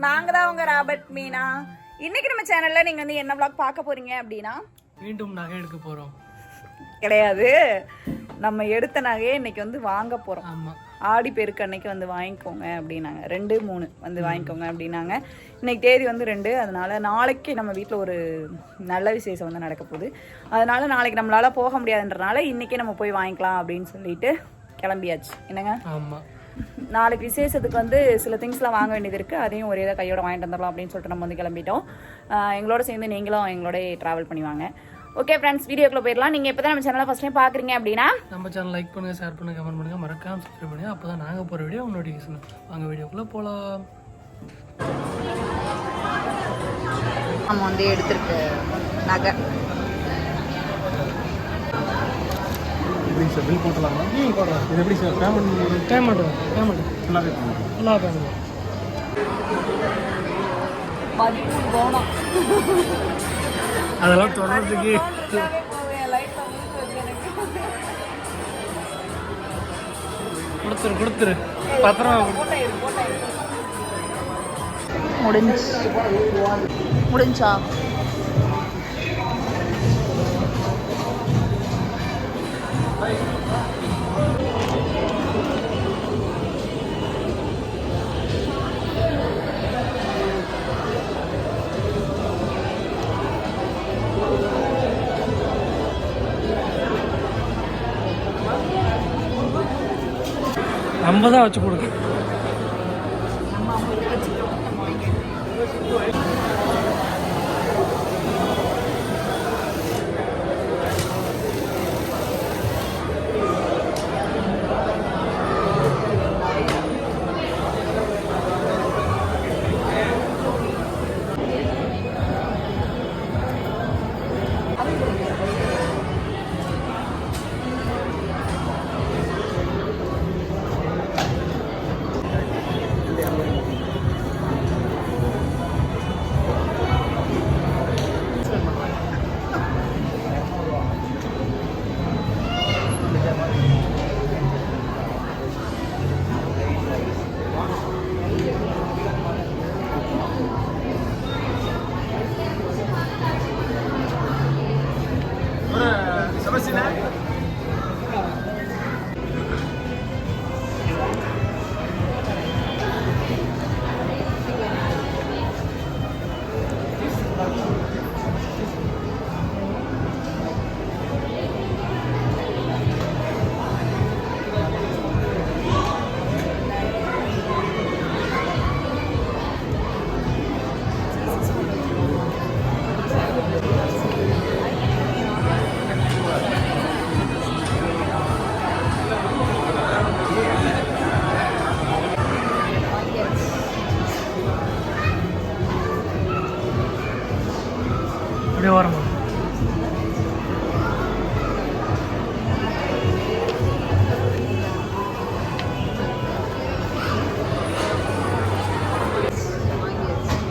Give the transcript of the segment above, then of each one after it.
மீனா. இன்னைக்கு நம்ம சேனல்ல நீங்க வந்து என்ன vlog பார்க்க போறீங்க அப்படின்னா? மீண்டும் நகை எடுக்க போறோம். கிடையாது. நம்ம எடுத்த நகையை இன்னைக்கு வந்து வாங்க போறோம். ஆமா. ஆடி பெருக்கு அன்னைக்கு வந்து வாங்கிக்கோங்க அப்படின்னாங்க. ரெண்டு மூணு வந்து வாங்கிக்கோங்க அப்படின்னாங்க. இன்னைக்கு தேதி வந்து ரெண்டு. அதனால நாளைக்கு நம்ம வீட்டில் ஒரு நல்ல விசேஷம் வந்து நடக்க போகுது. அதனால நாளைக்கு நம்மளால போக முடியாதுன்றனால இன்னைக்கே நம்ம போய் வாங்கிக்கலாம் அப்படின்னு சொல்லிட்டு கிளம்பியாச்சு. என்னங்க? ஆமா. நாளைக்கு விசேஷத்துக்கு வந்து சில திங்ஸ்லாம் வாங்க வேண்டியது இருக்குது அதையும் ஒரே இதாக கையோட வாங்கிட்டு வந்துடலாம் அப்படின்னு சொல்லிட்டு நம்ம வந்து கிளம்பிட்டோம். எங்களோட சேர்ந்து நீங்களும் எங்களோட ட்ராவல் பண்ணி வாங்க ஓகே ஃப்ரெண்ட்ஸ் வீடியோக்குள்ள போயிடலாம். நீங்கள் இப்போ தான் நம்ம சேனலை ஃபஸ்ட் டைம் பார்க்குறீங்க அப்படின்னா நம்ம சேனல் லைக் பண்ணுங்க ஷேர் பண்ணுங்க கமெண்ட் பண்ணுங்க. மறக்காம சப்ஸ்கிரைப் பண்ணுங்க. அப்பதான் நாங்க போற வீடியோ உங்க நோட்டிஃபிகேஷன் வாங்க வீடியோக்குள்ள போலாம். நம்ம வந்து எடுத்திருக்க நகை. எப்படி சார்? பில் போட்டலாமா ம் போடலாம் இது எப்படி சார்? பேமெண்ட் பேமெண்ட் பேமெண்ட் ஃபுல்லாகவே ஃபுல்லாக பேமெண்ட் அதெல்லாம் தொடர்றதுக்கு. கொடுத்துரு கொடுத்துரு. பத்திரமா. முடிஞ்சு முடிஞ்சா? நம்ம தான் வச்சு கொடுக்க அப்படியே வரமா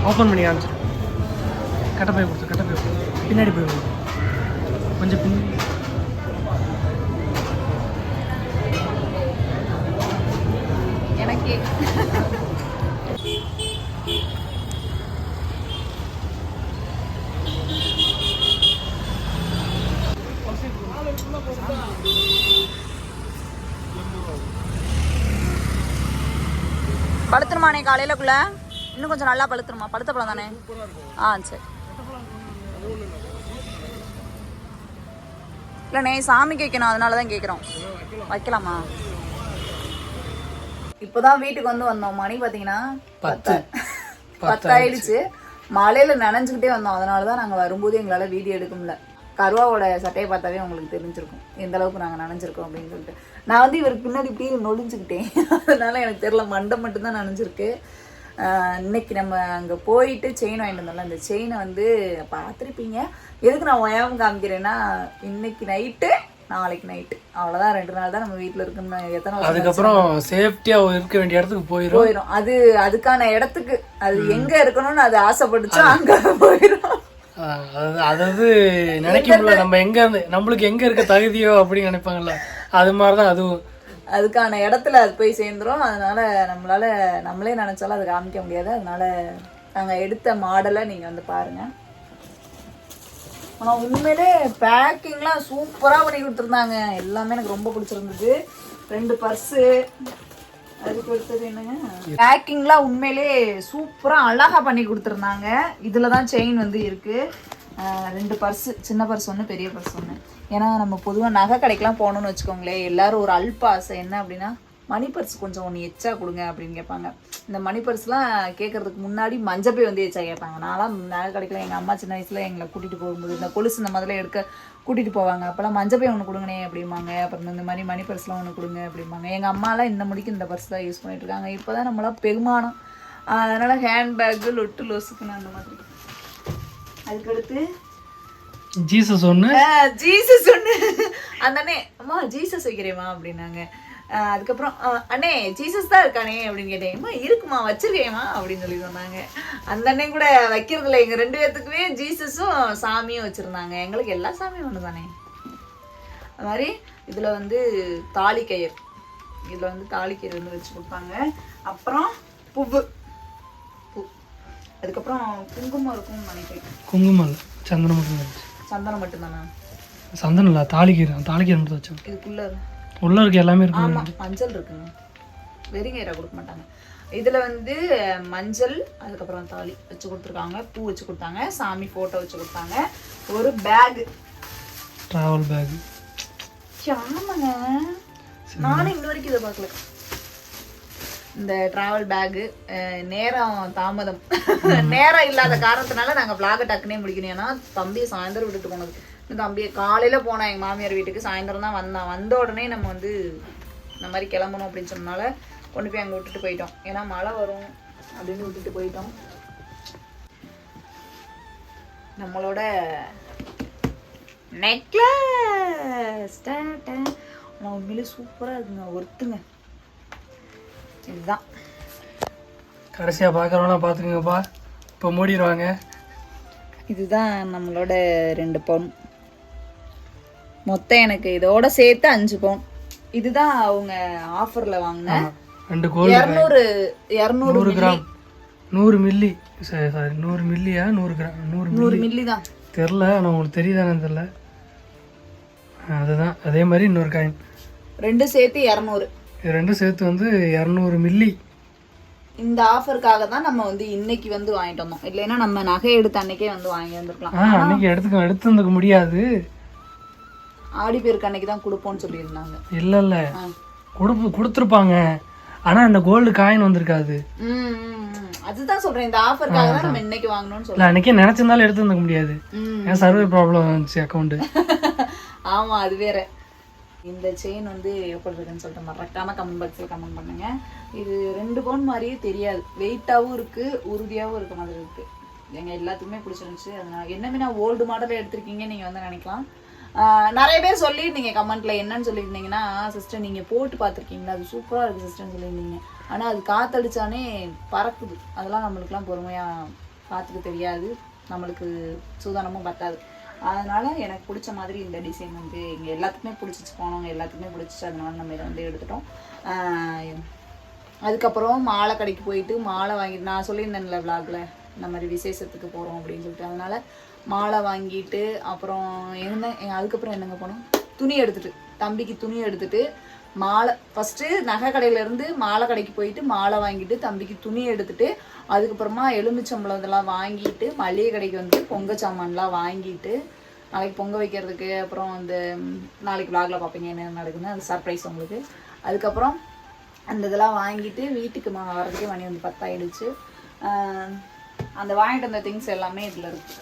ஓப்பன் பண்ணி காமிச்சிரு கட்ட போய் கொடுத்து கட்ட போய் கொடு. பின்னாடி போய் கொடு. கொஞ்சம் பின் எனக்கே பழுத்துருமானே காலையிலக்குள்ள? இன்னும் கொஞ்சம் நல்லா பழுத்துருமா பழுத்த பழம் தானே? ஆ சரி. இல்லைண்ணே சாமிக்கு வைக்கணும். அதனால தான் கேட்குறோம் வைக்கலாமா? இப்போதான் வீட்டுக்கு வந்து வந்தோம். மணி பார்த்தீங்கன்னா பத்து. பத்தாயிடுச்சு. மழையில நனைஞ்சுக்கிட்டே வந்தோம். அதனால தான் நாங்கள் வரும்போது எங்களால் வீடியோ எடுக்க முடியல. கருவாவோட சட்டையை பார்த்தாவே உங்களுக்கு தெரிஞ்சிருக்கும். எந்த அளவுக்கு நாங்கள் நனைஞ்சிருக்கோம் அப்படின்னு சொல்லிட்டு. நான் வந்து இவருக்கு பின்னாடி இப்படியே நொழிஞ்சுக்கிட்டேன் அதனால எனக்கு தெரியல மண்டை மட்டும்தான் நனைஞ்சிருக்கு. இன்னைக்கு நம்ம அங்கே போயிட்டு செயின் வாங்கிட்டு வந்தோம்ல அந்த செயினை வந்து பார்த்துருப்பீங்க. எதுக்கு நான் ஒயாம காமிக்கிறேன்னா இன்னைக்கு நைட்டு நாளைக்கு நைட்டு அவ்வளோதான் ரெண்டு நாள் தான் நம்ம வீட்டில் இருக்குன்னு எத்தனை அதுக்கப்புறம் சேஃப்டியா இருக்க வேண்டிய இடத்துக்கு போயிடும் போயிடும் அது அதுக்கான இடத்துக்கு அது எங்க இருக்கணும்னு அது ஆசைப்பட்டுச்சோ அங்க போயிடும் அதாவது அதாவது நினைக்க முடியல நம்ம எங்க இருந்து நம்மளுக்கு எங்க இருக்க தகுதியோ அப்படின்னு நினைப்பாங்கல்ல. அது மாதிரிதான் அதுவும். அதுக்கான இடத்துல அது போய் சேர்ந்துரும். அதனால நம்மளால நம்மளே நினைச்சாலும் அது காமிக்க முடியாது. அதனால நாங்கள் எடுத்த மாடலை நீங்கள் வந்து பாருங்கள் ஆனால் உண்மையிலே பேக்கிங்லாம் சூப்பராக பண்ணி கொடுத்துருந்தாங்க. எல்லாமே எனக்கு ரொம்ப பிடிச்சிருந்தது. ரெண்டு பர்ஸு அதுக்கு அடுத்தது என்னங்க? பேக்கிங்லாம் உண்மையிலே சூப்பராக அழகாக பண்ணி கொடுத்துருந்தாங்க. இதில் தான் செயின் வந்து இருக்குது ரெண்டு பர்ஸு சின்ன பர்ஸ் ஒன்று பெரிய பர்ஸ் ஒன்று ஏன்னா நம்ம பொதுவாக நகை கடைக்கெலாம் போகணுன்னு வச்சுக்கோங்களேன் எல்லாரும் ஒரு அல்ப ஆசை என்ன அப்படின்னா மணி பர்ஸ் கொஞ்சம் ஒன்று எச்சா கொடுங்க அப்படின்னு கேட்பாங்க. இந்த மணி பர்ஸ்லாம் கேட்கறதுக்கு முன்னாடி மஞ்சப்பை வந்து எச்சா கேட்பாங்க. நான்லாம் நகை கடைக்கல எங்கள் அம்மா சின்ன வயசில் எங்களை கூட்டிகிட்டு போகும்போது இந்த கொலுசு இந்த முதல்ல எடுக்க கூட்டிகிட்டு போவாங்க. அப்போல்லாம் மஞ்சப்பை ஒன்று கொடுங்கனே அப்படிம்பாங்க. அப்புறம் இந்த மாதிரி மணி பர்ஸ்லாம் ஒன்று கொடுங்க அப்படிம்பாங்க. எங்கள் அம்மாலாம் இந்த முடிக்கு இந்த பர்ஸ் தான் யூஸ் பண்ணிட்டு இருக்காங்க. இப்போ தான் நம்மளாம் பெருமானம். அதனால் ஹேண்ட்பேக்கு லொட்டு லொசுக்குன்னு அந்த மாதிரி. அதுக்கடுத்து ஜீசஸ் ஒன்று ஜீசஸ் ஒன்று அந்த அண்ணே அம்மா ஜீசஸ் வைக்கிறேம்மா அப்படின்னாங்க. அதுக்கப்புறம் அண்ணே ஜீசஸ் தான் இருக்கானே அப்படின்னு கேட்டேன். அம்மா இருக்குமா? வச்சிருக்கேம்மா அப்படின்னு சொல்லி சொன்னாங்க. அந்த அண்ணே கூட வைக்கிறதில்ல. எங்க ரெண்டு பேர்த்துக்குமே ஜீசஸும் சாமியும் வச்சிருந்தாங்க. எங்களுக்கு எல்லா சாமியும் ஒன்று தானே அது மாதிரி இதில் வந்து தாலி கயிறு. இதில் வந்து தாலி கயிறு வந்து வச்சு கொடுப்பாங்க. அப்புறம் பூவு. பூ. அதுக்கப்புறம் குங்குமம் இருக்கும்னு நினைக்கிறேன். குங்குமம் இல்லை. சந்தனம் மட்டும் சந்தனம் மட்டும்தானா சந்தனம் இல்லை தாலிக்கீரை தாலிக்கீரை மட்டும் வச்சோம் இதுக்குள்ள உள்ள இருக்க எல்லாமே இருக்கு ஆமா மஞ்சள் இருக்குங்க. வெறுங்கயிறா கொடுக்க மாட்டாங்க. இதுல வந்து மஞ்சள் அதுக்கப்புறம் தாலி வச்சு கொடுத்துருக்காங்க பூ வச்சு கொடுத்தாங்க சாமி போட்டோ வச்சு கொடுத்தாங்க. ஒரு பேக் ட்ராவல் பேக் ஆமாங்க. நானும் இன்ன வரைக்கும் இதை பார்க்கல. இந்த டிராவல் பேகு நேரம் தாமதம். நேரம் இல்லாத காரணத்தினால நாங்கள் பிளாக டக்குனே முடிக்கணும். ஏன்னா தம்பியை சாயந்தரம் விட்டுட்டு போனது. தம்பியை காலையில் போனா எங்கள் மாமியார் வீட்டுக்கு சாயந்தரம் தான் வந்தான். வந்த உடனே நம்ம வந்து இந்த மாதிரி கிளம்பணும் அப்படின்னு சொன்னனால கொண்டு போய் அங்கே விட்டுட்டு போயிட்டோம். ஏன்னா மழை வரும் அப்படின்னு விட்டுட்டு போயிட்டோம். நம்மளோட நெக்லஸ் ஆனால் உண்மையிலே சூப்பராக இருக்குங்க. ஒருத்துங்க. இதுதான். கடைசியாக பார்க்குறவங்களாம் பார்த்துக்குங்கப்பா இப்போ மூடிடுவாங்க. இதுதான் நம்மளோட ரெண்டு பவுன் மொத்தம் எனக்கு இதோட சேர்த்து அஞ்சு பவுன் இதுதான் அவங்க ஆஃபர்ல வாங்கினேன் ரெண்டு கோல்டு இரநூறு இரநூறு நூறு கிராம். நூறு மில்லி. சாரி சாரி நூறு மில்லியா நூறு கிராம் நூறு நூறு மில்லி? தான். தெரில ஆனால் உங்களுக்கு தெரியுதானு தெரில அதுதான். அதே மாதிரி இன்னொரு காயின் ரெண்டு சேர்த்து இரநூறு. இது ரெண்டும் சேர்த்து வந்து இரநூறு மில்லி இந்த ஆஃபருக்காக தான் நம்ம வந்து இன்னைக்கு வந்து வாங்கிட்டு வந்தோம். இல்லைன்னா நம்ம நகை எடுத்த அன்னைக்கே வந்து வாங்கி வந்திருக்கலாம். ஆ அன்னைக்கு எடுத்துக்க எடுத்து வந்துக்க முடியாது. ஆடி பேருக்கு அன்னைக்கு தான் கொடுப்போம்னு சொல்லியிருந்தாங்க. இல்லை இல்லை. கொடுப்பு கொடுத்துருப்பாங்க. ஆனால் இந்த கோல்டு காயின் வந்திருக்காது. அதுதான் சொல்றேன். இந்த ஆஃபருக்காக தான் நம்ம இன்னைக்கு வாங்கணும்னு சொல்றேன். அன்னைக்கே நினச்சிருந்தாலும் எடுத்து வந்துக்க முடியாது. ஏன் சர்வே ப்ராப்ளம் வந்துச்சு அக்கௌண்ட்டு ஆமா அது வேற. இந்த செயின் வந்து எப்படி இருக்குன்னு சொல்லிட்டு மறக்காமல் கமெண்ட் பாக்ஸில் கமெண்ட் பண்ணுங்க. இது ரெண்டு பவுன் மாதிரியே தெரியாது. வெயிட்டாகவும் இருக்குது உறுதியாகவும் இருக்க மாதிரி இருக்குது எங்கள் எல்லாத்துக்குமே பிடிச்சிருந்துச்சு. அதனால் என்னமே நான் ஓல்டு மாடல் எடுத்திருக்கீங்க நீங்கள் வந்து நினைக்கலாம். நிறைய பேர் சொல்லியிருந்தீங்க கமெண்ட்ல என்னன்னு சொல்லியிருந்தீங்கன்னா சிஸ்டர் நீங்கள் போட்டு பார்த்துருக்கீங்களா? அது சூப்பராக இருக்குது சிஸ்டர்னு சொல்லியிருந்தீங்க. ஆனால் அது காத்தடிச்சானே பறக்குது. அதெல்லாம் நம்மளுக்குலாம் பொறுமையாக பார்த்துக்க தெரியாது. நம்மளுக்கு சூதானமும் பத்தாது. அதனால எனக்கு பிடிச்ச மாதிரி இந்த டிசைன் வந்து இங்கே எல்லாத்துக்குமே பிடிச்சிச்சு. போனவங்க எல்லாத்துக்குமே பிடிச்சிச்சு. அதனால நம்ம இதை வந்து எடுத்துட்டோம். அதுக்கப்புறம் மாலை கடைக்கு போயிட்டு மாலை வாங்கி நான் சொல்லியிருந்தேன்ல விளாக்ல இந்த மாதிரி விசேஷத்துக்கு போகிறோம் அப்படின்னு சொல்லிட்டு. அதனால மாலை வாங்கிட்டு அப்புறம் என்ன அதுக்கப்புறம் என்னங்க போனோம்? துணி எடுத்துட்டு தம்பிக்கு துணி எடுத்துட்டு மாலை ஃபஸ்ட்டு நகை கடையிலேருந்து மாலை கடைக்கு போயிட்டு மாலை வாங்கிட்டு தம்பிக்கு துணி எடுத்துட்டு அதுக்கப்புறமா எலுமிச்சம்பளம் இதெல்லாம் வாங்கிட்டு மளிகை கடைக்கு வந்து பொங்க சாமான்லாம் வாங்கிட்டு நாளைக்கு பொங்க வைக்கிறதுக்கு அப்புறம் அந்த நாளைக்கு விளாகில் பார்ப்பீங்க என்ன நடக்குதுன்னு அது சர்ப்ரைஸ் உங்களுக்கு. அதுக்கப்புறம் அந்த இதெல்லாம் வாங்கிட்டு வீட்டுக்கு மா வரதுக்கே மணி வந்து பத்தாயிடுச்சு. அந்த வாங்கிட்டு வந்த திங்ஸ் எல்லாமே இதில் இருக்கு.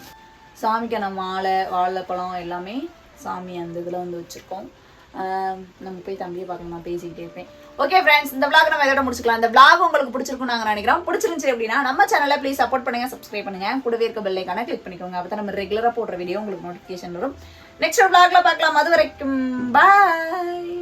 சாமிக்கான மாலை வாழைப்பழம் எல்லாமே சாமி அந்த இதில் வந்து வச்சுருக்கோம். நம்ம போய் தம்பியை பார்க்கலாம் நான் பேசிக்கிட்டே இருப்பேன். ஓகே ஃப்ரெண்ட்ஸ் இந்த விளாக் நம்ம இதோட முடிச்சுக்கலாம். இந்த விளாக் உங்களுக்கு பிடிச்சிருக்கும் நாங்கள் நினைக்கிறோம். பிடிச்சிருந்துச்சு அப்படின்னா நம்ம சேனலை ப்ளீஸ் சப்போர்ட் பண்ணுங்க சப்ஸ்கிரைப் பண்ணுங்க. கூடவே இருக்க பெல் ஐக்கான கிளிக் பண்ணிக்கோங்க. அப்போ நம்ம ரெகுலராக போடுற வீடியோ உங்களுக்கு நோட்டிஃபிகேஷன் வரும். நெக்ஸ்ட் விளாக்ல பார்க்கலாம். அது வரைக்கும் பாய்